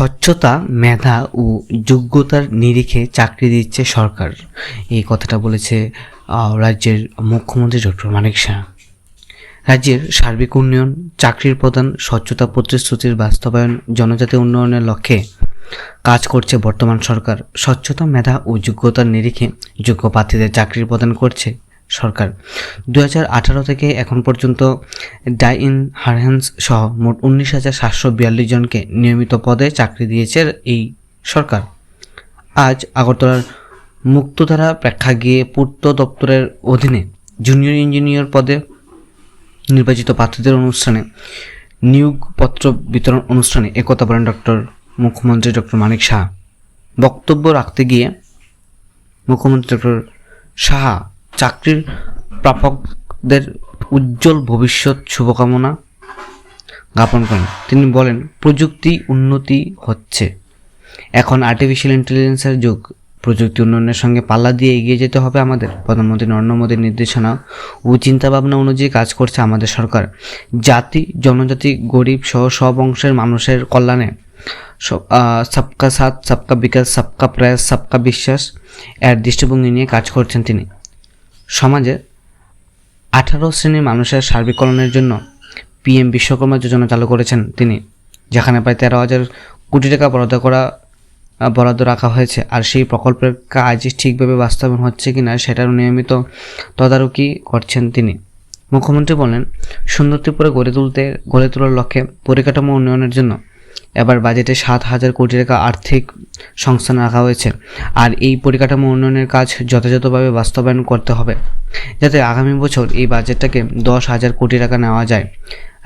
স্বচ্ছতা, মেধা ও যোগ্যতার নিরিখে চাকরি দিচ্ছে সরকার। এই কথাটা বলেছে রাজ্যের মুখ্যমন্ত্রী ডক্টর মানিক শাহ। রাজ্যের সার্বিক উন্নয়ন, চাকরির প্রদান, স্বচ্ছতা প্রতিশ্রুতির বাস্তবায়ন, জনজাতি উন্নয়নের লক্ষ্যে কাজ করছে বর্তমান সরকার। স্বচ্ছতা, মেধা ও যোগ্যতার নিরিখে যোগ্য প্রার্থীদের চাকরি প্রদান করছে সরকার। দু থেকে এখন পর্যন্ত ডাই ইন হারহেন্স সহ মোট উনিশ হাজার সাতশো বিয়াল্লিশ জনকে নিয়মিত পদে চাকরি দিয়েছে এই সরকার। আজ আগরতলার মুক্তধারা প্রেক্ষাগৃহে পূর্ত দপ্তরের অধীনে জুনিয়র ইঞ্জিনিয়র পদে নির্বাচিত প্রার্থীদের অনুষ্ঠানে নিয়োগপত্র বিতরণ অনুষ্ঠানে একথা বলেন ডক্টর মুখ্যমন্ত্রী ডক্টর মানিক শাহ। বক্তব্য রাখতে গিয়ে মুখ্যমন্ত্রী ডক্টর সাহা চাকরির প্রাপকদের উজ্জ্বল ভবিষ্যৎ শুভকামনা জ্ঞাপন করেন। তিনি বলেন, প্রযুক্তি উন্নতি হচ্ছে। এখন আর্টিফিশিয়াল ইন্টেলিজেন্সের যুগ। প্রযুক্তি উন্নয়নের সঙ্গে পাল্লা দিয়ে এগিয়ে যেতে হবে আমাদের। প্রধানমন্ত্রী নরেন্দ্র মোদীর নির্দেশনা ও চিন্তাভাবনা অনুযায়ী কাজ করছে আমাদের সরকার। জাতি, জনজাতি, গরিব সহ সব অংশের মানুষের কল্যাণে। সবকা সাথ, সবকা বিকাশ, সবকা প্রয়াস, সবকা বিশ্বাস এর দৃষ্টিভঙ্গি নিয়ে কাজ করছেন তিনি। সমাজে আঠারো শ্রেণির মানুষের সার্বিক জন্য পিএম বিশ্বকর্মা যোজনা চালু করেছেন তিনি, যেখানে প্রায় তেরো হাজার কোটি টাকা বরাদ্দ করা, বরাদ্দ রাখা হয়েছে। আর সেই প্রকল্পের কাজ ঠিকভাবে বাস্তবায়ন হচ্ছে কিনা সেটার নিয়মিত তদারকি করছেন তিনি। মুখ্যমন্ত্রী বলেন সুন্দর গড়ে তুলতে, গড়ে তোলার লক্ষ্যে পরিকাঠামো উন্নয়নের জন্য এবার বাজেটে সাত হাজার কোটি টাকা আর্থিক সংস্থান রাখা হয়েছে। আর এই পরিকাঠামো উন্নয়নের কাজ যথাযথভাবে বাস্তবায়ন করতে হবে, যাতে আগামী বছর এই বাজেটটাকে দশ হাজার কোটি টাকা নেওয়া যায়।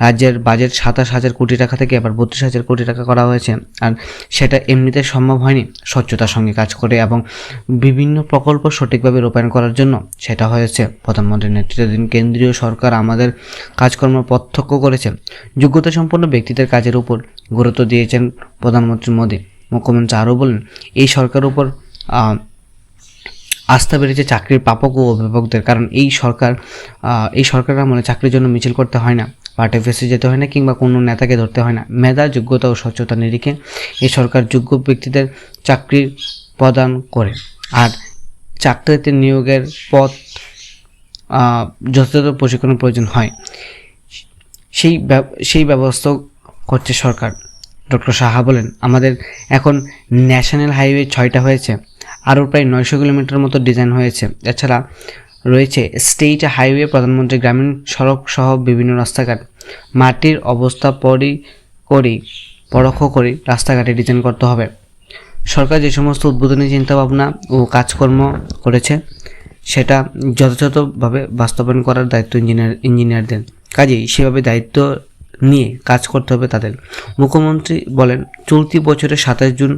রাজ্যের বাজেট সাতাশ হাজার কোটি টাকা থেকে আবার বত্রিশ হাজার কোটি টাকা করা হয়েছে। আর সেটা এমনিতে সম্ভব হয়নি স্বচ্ছতার সঙ্গে কাজ করে এবং বিভিন্ন প্রকল্প সঠিকভাবে রূপায়ণ করার জন্য সেটা হয়েছে। প্রধানমন্ত্রীর নেতৃত্বাধীন কেন্দ্রীয় সরকার আমাদের কাজকর্ম প্রত্যক্ষ করেছে। যোগ্যতা সম্পন্ন ব্যক্তিদের কাজের উপর গুরুত্ব দিয়েছেন প্রধানমন্ত্রী মোদী। মুখ্যমন্ত্রী আরও বলেন, এই সরকারের উপর আস্থা বেড়েছে চাকরির প্রাপক ও অভিভাবকদের। কারণ এই সরকার এই সরকারের আমলে চাকরির জন্য মিছিল করতে হয় না। পার্টি অফিসে যেতে হয় না কিংবা কোনো নেতাকে ধরতে হয় না। মেধা, যোগ্যতা ও স্বচ্ছতা নিরিখে এই সরকার যোগ্য ব্যক্তিদের চাকরি প্রদান করে। আর চাকরিতে নিয়োগের পথ যথাযথ প্রশিক্ষণের প্রয়োজন হয়। সেই সেই ব্যবস্থা করছে সরকার। ডক্টর সাহা বলেন, আমাদের এখন ন্যাশনাল হাইওয়ে ছয়টা হয়েছে। আরও প্রায় নয়শো কিলোমিটার মতো ডিজাইন হয়েছে। এছাড়া রয়েছে। স্টেট হাইওয়ে প্রধানমন্ত্রী গ্রামীণ সড়ক সহ বিভিন্ন রাস্তাঘাট। মাটির অবস্থা পরি করি, পরোক্ষ করে রাস্তাঘাটে ডিজাইন করতে হবে। সরকার যে সমস্ত উদ্বোধনী চিন্তাভাবনা ও কাজকর্ম করেছে, সেটা যথাযথভাবে বাস্তবায়ন করার দায়িত্ব ইঞ্জিনিয়ার ইঞ্জিনিয়ারদের কাজেই সেভাবে দায়িত্ব নিয়ে কাজ করতে হবে তাদের। মুখ্যমন্ত্রী বলেন, চলতি বছরের সাতাশ জুন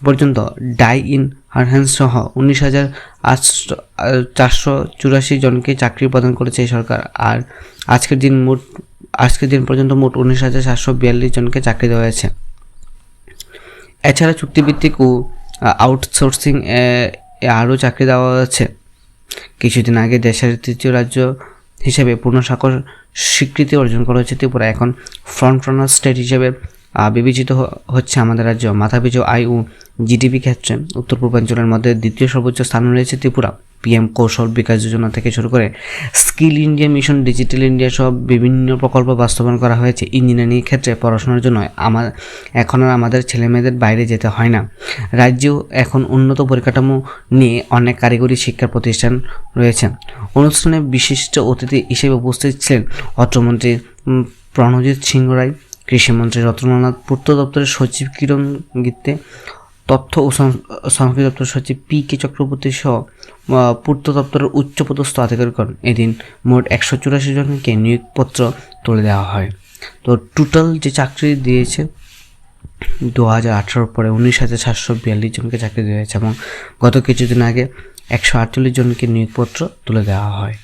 পর্যন্ত ডাই ইন হারহ্যান্স সহ উনিশ হাজার আটশো চারশো চুরাশি জনকে চাকরি প্রদান করেছে এই সরকার। আর আজকের দিন মোট, আজকের দিন পর্যন্ত মোট উনিশ হাজার সাতশো বিয়াল্লিশ জনকে চাকরি দেওয়া হয়েছে। এছাড়া চুক্তিভিত্তিক ও আউটসোর্সিং আরও চাকরি দেওয়া হচ্ছে কিছুদিন আগে দেশের তৃতীয় রাজ্য হিসেবে পূর্ণ স্বাক্ষর স্বীকৃতি অর্জন করা হচ্ছে ত্রিপুরা এখন ফ্রন্ট রানার স্টেট হিসেবে বিবেচিত হচ্ছে আমাদের রাজ্য। মাথাপিছু আয় ও জিডিপি ক্ষেত্রে উত্তর পূর্বাঞ্চলের মধ্যে দ্বিতীয় সর্বোচ্চ স্থান রয়েছে ত্রিপুরা। পিএম কৌশল বিকাশ যোজনা থেকে শুরু করে skill India mission, digital India সব বিভিন্ন প্রকল্প বাস্তবায়ন করা হয়েছে ইঞ্জিনিয়ারিং ক্ষেত্রে পড়াশোনার জন্য। আমার এখন আর আমাদের ছেলেমেয়েদের বাইরে যেতে হয় না। রাজ্যেও এখন উন্নত পরিকাঠামো নিয়ে অনেক কারিগরি শিক্ষা প্রতিষ্ঠান রয়েছে। অনুষ্ঠানে বিশিষ্ট অতিথি হিসেবে উপস্থিত ছিলেন অর্থমন্ত্রী প্রণজিৎ সিংহ রায় কৃষিমন্ত্রী রতননাথ পূর্ত দপ্তরের সচিব কিরণ গীতে তথ্য ও সংস্কৃতি দপ্তর সচিব পি কে চক্রবর্তী সহ পূর্ত দপ্তরের উচ্চপদস্থ আধিকারিকগণ। এদিন মোট একশো চুরাশি জনকে নিয়োগপত্র তুলে দেওয়া হয়। তো টোটাল যে চাকরি দিয়েছে দু হাজার আঠারোর পরে উনিশ হাজার সাতশো বিয়াল্লিশ জনকে চাকরি দেওয়া হয়েছে এবং গত কিছুদিন আগে একশো আটচল্লিশ জনকে নিয়োগপত্র তুলে দেওয়া হয়।